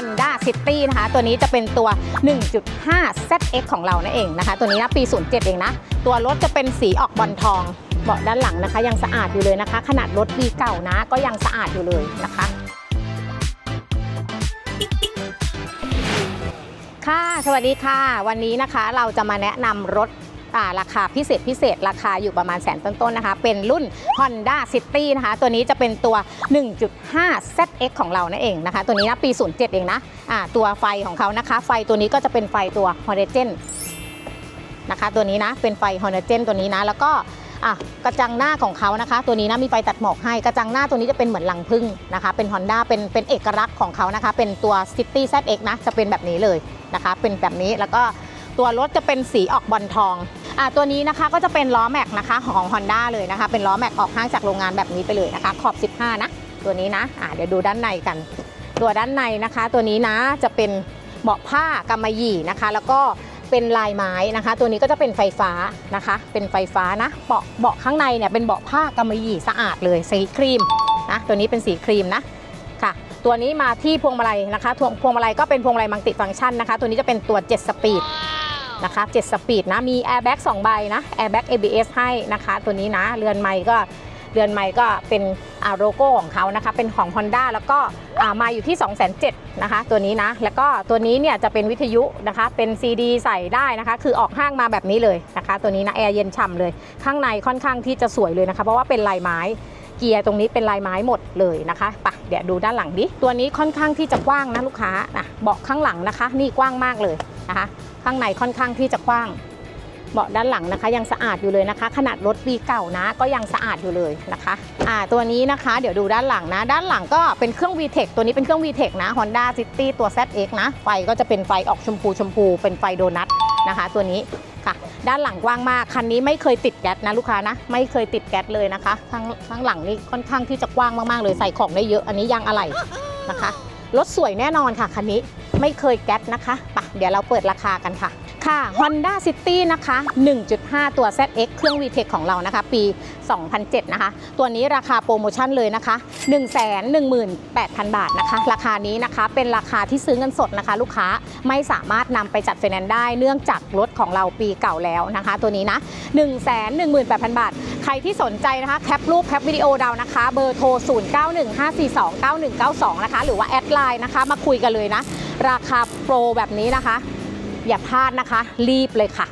Honda City นะคะ ตัวนี้จะเป็นตัว 1.5 ZX ของเรานั่นเองนะคะ ตัวนี้นะปี 07 เองนะ ตัวรถจะเป็นสีออกบอลทองเบาะด้านหลังนะคะ ยังสะอาดอยู่เลยนะคะ ขนาดรถปีเก่านะ ก็ยังสะอาดอยู่เลยนะคะค่ะ สวัสดีค่ะ วันนี้นะคะเราจะมาแนะนำรถ ราคาพิเศษพิเศษราคาอยู่ประมาณแสนต้นๆนะคะ เป็นรุ่น Honda City นะคะ ตัวนี้จะเป็นตัว 1.5 ZX ของเรานั่นเองนะคะ ตัวนี้นะปี 07 เองนะอ่าตัวไฟของเขานะคะ ไฟตัวนี้ก็จะเป็นไฟตัว h o r i z o n นะคะ ตัวนี้นะเป็นไฟ h o r i z o n ตัวนี้นะ แล้วก็อะกระจังหน้าของเขานะคะ ตัวนี้นะมีไฟตัดหมอกให้กระจังหน้าตัวนี้จะเป็นเหมือนลังพึ่งนะคะ เป็น Honda เป็นเป็นเอกลักษณ์ของเขานะคะ เป็นตัว City ZX นะจะเป็นแบบนี้เลยนะคะ เป็นแบบนี้แล้วก็ ตัวรถจะเป็นสีออกบอลทองอะตัวนี้นะคะก็จะเป็นล้อแม็กนะคะของ Honda เลยนะคะ เป็นล้อแม็กออกห้างจากโรงงานแบบนี้ไปเลยนะคะ ขอบ 15 นะ ตัวนี้นะอะเดี๋ยวดูด้านในกัน ตัวด้านในนะคะ ตัวนี้นะจะเป็นเบาะผ้ากำมะหยี่นะคะ แล้วก็เป็นลายไม้นะคะ ตัวนี้ก็จะเป็นไฟฟ้านะคะ เป็นไฟฟ้านะเบาะเบาะข้างในเนี่ยเป็นเบาะผ้ากำมะหยี่สะอาดเลยสีครีมนะตัวนี้เป็นสีครีมนะค่ะ ตัวนี้มาที่พวงมาลัยนะคะพวงพวงมาลัยก็เป็นพวงมาลัยมัลติฟังก์ชันนะคะ ตัวนี้จะเป็นตัว 7 สปีด นะคะ7สปีดนะมีแอร์แบ็ก2ใบนะแอร์แบ็ก ABS ให้นะคะตัวนี้นะเรือนไม้ก็เรือนไม้ก็เป็นโลโก้ของเขานะคะเป็นของ Honda แล้วก็มาอยู่ที่2 7 0 0 0นะคะตัวนี้นะแล้วก็ตัวนี้เนี่ยจะเป็นวิทยุนะคะเป็น CD ใส่ได้นะคะ คือออกห้างมาแบบนี้เลยนะคะตัวนี้นะแอร์เย็นฉ่ำเลย ข้างในค่อนข้างที่จะสวยเลยนะคะเพราะว่าเป็นลายไม้เกียร์ตรงนี้เป็นลายไม้หมดเลยนะคะปะเดี๋ยวดูด้านหลังดิตัวนี้ค่อนข้างที่จะกว้างนะลูกค้านะเบาะข้างหลังนะคะ นี่กว้างมากเลย นะคะ ข้างในค่อนข้างที่จะกว้าง เบาะด้านหลังนะคะ ยังสะอาดอยู่เลยนะคะ ขนาดรถปีเก่านะ ก็ยังสะอาดอยู่เลยนะคะอ่าตัวนี้นะคะเดี๋ยวดูด้านหลังนะ ด้านหลังก็เป็นเครื่อง VTEC ตัวนี้เป็นเครื่อง VTEC นะ Honda City ตัว ZX นะ ไฟก็จะเป็นไฟออกชมพูชมพูเป็นไฟโดนัทนะคะ ตัวนี้ค่ะ ด้านหลังกว้างมากคันนี้ไม่เคยติดแก๊สนะลูกค้านะ ไม่เคยติดแก๊สเลยนะคะข้างข้างหลังนี่ค่อนข้างที่จะกว้างมากๆเลยใส่ของได้เยอะอันนี้ยางอะไหล่นะคะรถสวยแน่นอนค่ะคันนี้ ไม่เคยแก๊สนะคะปะเดี๋ยวเราเปิดราคากันค่ะ ค่ะ Honda City นะคะ 1.5 ตัว ZX เครื่อง VTEC ของเรานะคะ ปี 2007 นะคะ ตัวนี้ราคาโปรโมชั่นเลยนะคะ 118,000 บาทนะคะ ราคานี้นะคะเป็นราคาที่ซื้อเงินสดนะคะ ลูกค้าไม่สามารถนำไปจัดไฟแนนซ์ได้เนื่องจากรถของเราปีเก่าแล้วนะคะ ตัวนี้นะ 118,000 บาท ใครที่สนใจนะคะแคปรูปแคปวิดีโอเรานะคะ เบอร์โทร 0915429192 นะคะหรือว่าแอดไลน์นะคะมาคุยกันเลยนะ ราคาโปรแบบนี้นะคะ อย่าพลาดนะคะ รีบเลยค่ะ